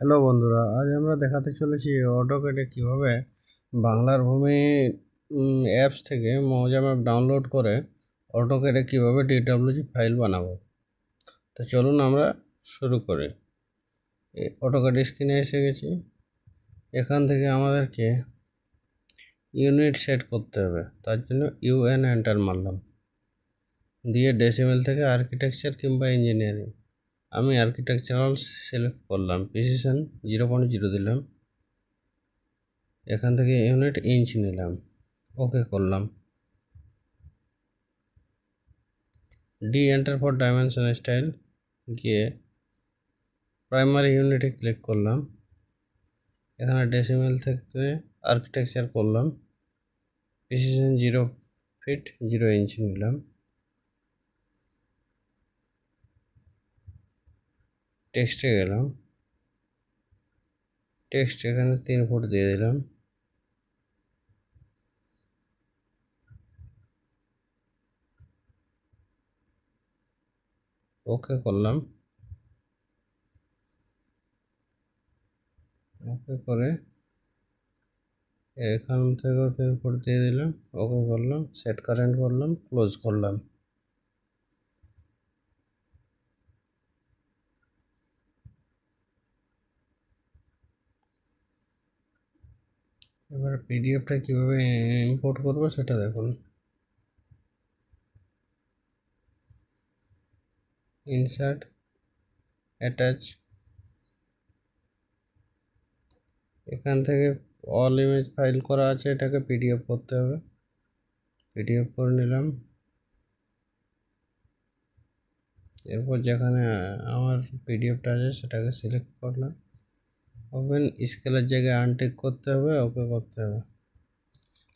Hello বন্ধুরা, আজ আমরা দেখাতে চলেছি অটোকেটে কীভাবে বাংলার ভূমি অ্যাপস থেকে মৌজা ম্যাপ ডাউনলোড করে অটোকেটে কীভাবে ডিডব্লিউজি ফাইল বানাবো। তো চলুন আমরা শুরু করি। অটোকেট স্ক্রিনে এসে গেছি। এখান থেকে আমাদেরকে ইউনিট সেট করতে হবে। তার জন্য ইউএন এন্টার মারলাম। দিয়ে ডেসিমেল থেকে আর্কিটেকচার কিংবা ইঞ্জিনিয়ারিং আমি আর্কিটেকচারাল সিলেক্ট করলাম প্রিসিশন জিরো পয়েন্ট জিরো দিলাম। এখান থেকে ইউনিট ইঞ্চ নিলাম। ওকে করলাম। D enter for dimension style গিয়ে প্রাইমারি ইউনিটে ক্লিক করলাম। এখানে ডেসিমেল থেকে আর্কিটেকচার করলাম। Precision zero feet zero inch নিলাম। টেক্সটে গেলাম। টেক্সট এখানে তিন ফুট দিয়ে দিলাম। ওকে করলাম। ওকে করে এখান থেকেও তিন ফুট দিয়ে দিলাম। ওকে করলাম সেট কারেন্ট করলাম ক্লোজ করলাম। এবার পিডিএফটা কীভাবে ইম্পোর্ট করব সেটা দেখুন। ইনসার্ট অ্যাটাচ এখান থেকে অল ইমেজ ফাইল করা আছে, এটাকে পিডিএফ করতে হবে। পিডিএফ করে নিলাম। এরপর যেখানে আমার পিডিএফটা আছে সেটাকে সিলেক্ট করলাম। ওপেন স্কেলের জায়গায় আনটেক করতে হবে, ওকে করতে হবে।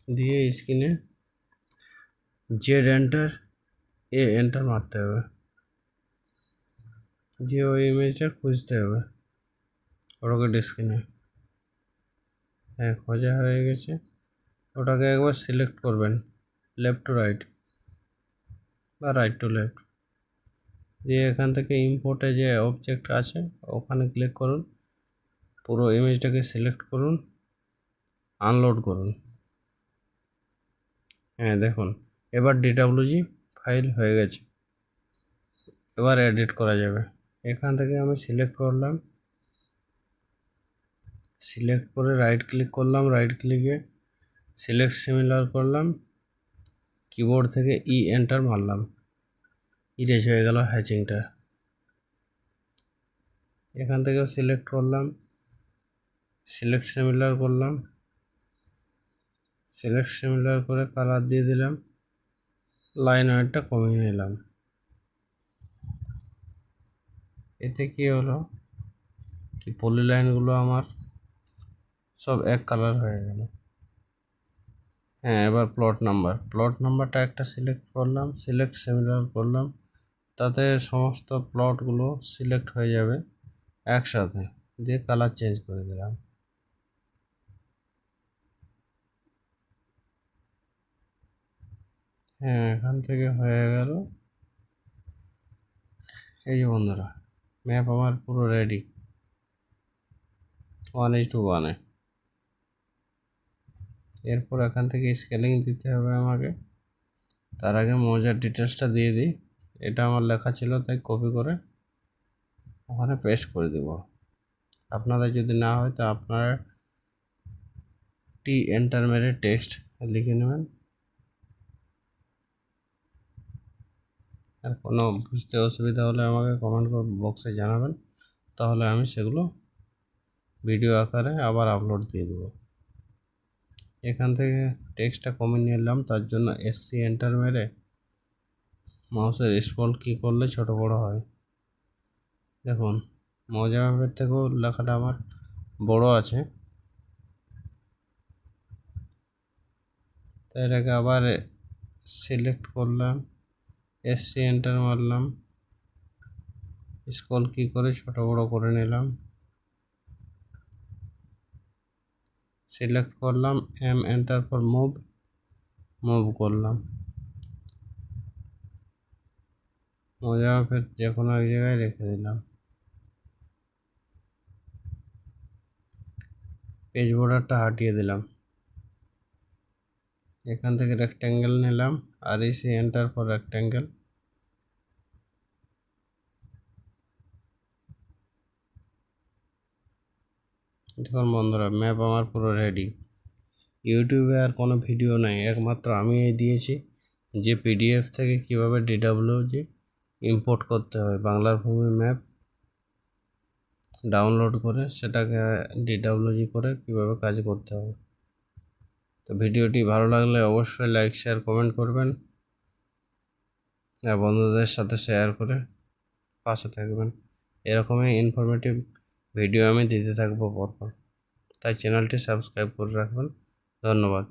দিয়ে স্ক্রিনে জেড এন্টার, এ এন্টার মারতে হবে। দিয়ে ওই ইমেজটা খুঁজতে হবে, রকেট স্ক্রিনে। হ্যাঁ খোঁজা হয়ে গেছে। ওটাকে একবার সিলেক্ট করবেন, লেফট টু রাইট বা রাইট টু লেফট। দিয়ে এখান থেকে ইম্পোর্টে যে অবজেক্ট আছে, ওখানে ক্লিক করুন। পুরো ইমেজটাকে সিলেক্ট করুন আনলোড করুন। হ্যাঁ দেখুন, এবার ডিডাব্লিউজি ফাইল হয়ে গেছে। এবার এডিট করা যাবে। এখান থেকে আমি সিলেক্ট করলাম। সিলেক্ট করে রাইট ক্লিক করলাম রাইট ক্লিকে সিলেক্ট সিমিলার করলাম। কিবোর্ড থেকে ই এন্টার মারলাম। ইরেজ হয়ে গেল হ্যাচিংটা এখান থেকেও সিলেক্ট করলাম। সিলেক্ট সিমিলার করলাম। সিলেক্ট সিমিলার করে কালার দিয়ে দিলাম। লাইন ওয়েটটা কমিয়ে নিলাম। এতে কি হলো? কি পলি লাইনগুলো আমার সব এক কালার হয়ে গেল। হ্যাঁ এবার প্লট নাম্বার প্লট নাম্বারটা একটা সিলেক্ট করলাম সিলেক্ট সিমিলার করলাম। তাতে সমস্ত প্লটগুলো সিলেক্ট হয়ে যাবে একসাথে। দিয়ে কালার চেঞ্জ করে দিলাম। হ্যাঁ এখান থেকে হয়ে গেল। এই যে বন্ধুরা ম্যাপ আমার পুরো রেডি ওয়ান এইচ টু ওয়ানে এরপর এখান থেকে স্কেলিং দিতে হবে আমাকে। তার আগে মজার ডিটেলসটা দিয়ে দিই। এটা আমার লেখা ছিল, তাই কপি করে ওখানে পেস্ট করে দেব। আপনাদের যদি না হয়, তো আপনারা টি এন্টার মেরে টেক্সট লিখে নেবেন। আর কোনো বুঝতে অসুবিধা হলে আমাকে কমেন্ট বক্সে জানাবেন। তাহলে আমি সেগুলো ভিডিও আকারে আবার আপলোড দিয়ে দেবো। এখান থেকে টেক্সটটা কমে নিয়ে এলাম, তার জন্য এসসি এন্টার মেরে মাউসের স্ক্রল কী করলে ছোট বড় হয়। দেখুন মজা ম্যাপের থেকেও লেখাটা আমার বড় আছে। তাই এটাকে আবার সিলেক্ট করলাম। এসসি এন্টার মারলাম। স্কল কি করে ছোট বড় করে নিলাম। সিলেক্ট করলাম এম এন্টার পর মুভ মুভ করলাম। মজা ফের যে কোনো এক জায়গায় রেখে দিলাম। পেজ বর্ডারটা হাটিয়ে দিলাম। এখান থেকে রেক্ট্যাঙ্গেল নিলাম, আর এসে এন্টার ফর রেক্ট্যাঙ্গেল দেখুন বন্ধুরা ম্যাপ আমার পুরো রেডি ইউটিউবে আর কোনো ভিডিও নাই, একমাত্র আমি এই দিয়েছি যে পিডিএফ থেকে কীভাবে ডিডাব্লিউজি ইম্পোর্ট করতে হয়। বাংলার ভূমি ম্যাপ ডাউনলোড করে সেটাকে ডিডাব্লিউজি করে কীভাবে কাজ করতে হবে তো ভিডিওটি ভালো লাগলে অবশ্যই লাইক শেয়ার কমেন্ট করবেন। আর বন্ধুদের সাথে শেয়ার করে পাশে থাকবেন। এরকমই ইনফরমেটিভ ভিডিও আমি দিতে থাকব পরপর। তাই চ্যানেলটি সাবস্ক্রাইব করে রাখবেন। ধন্যবাদ।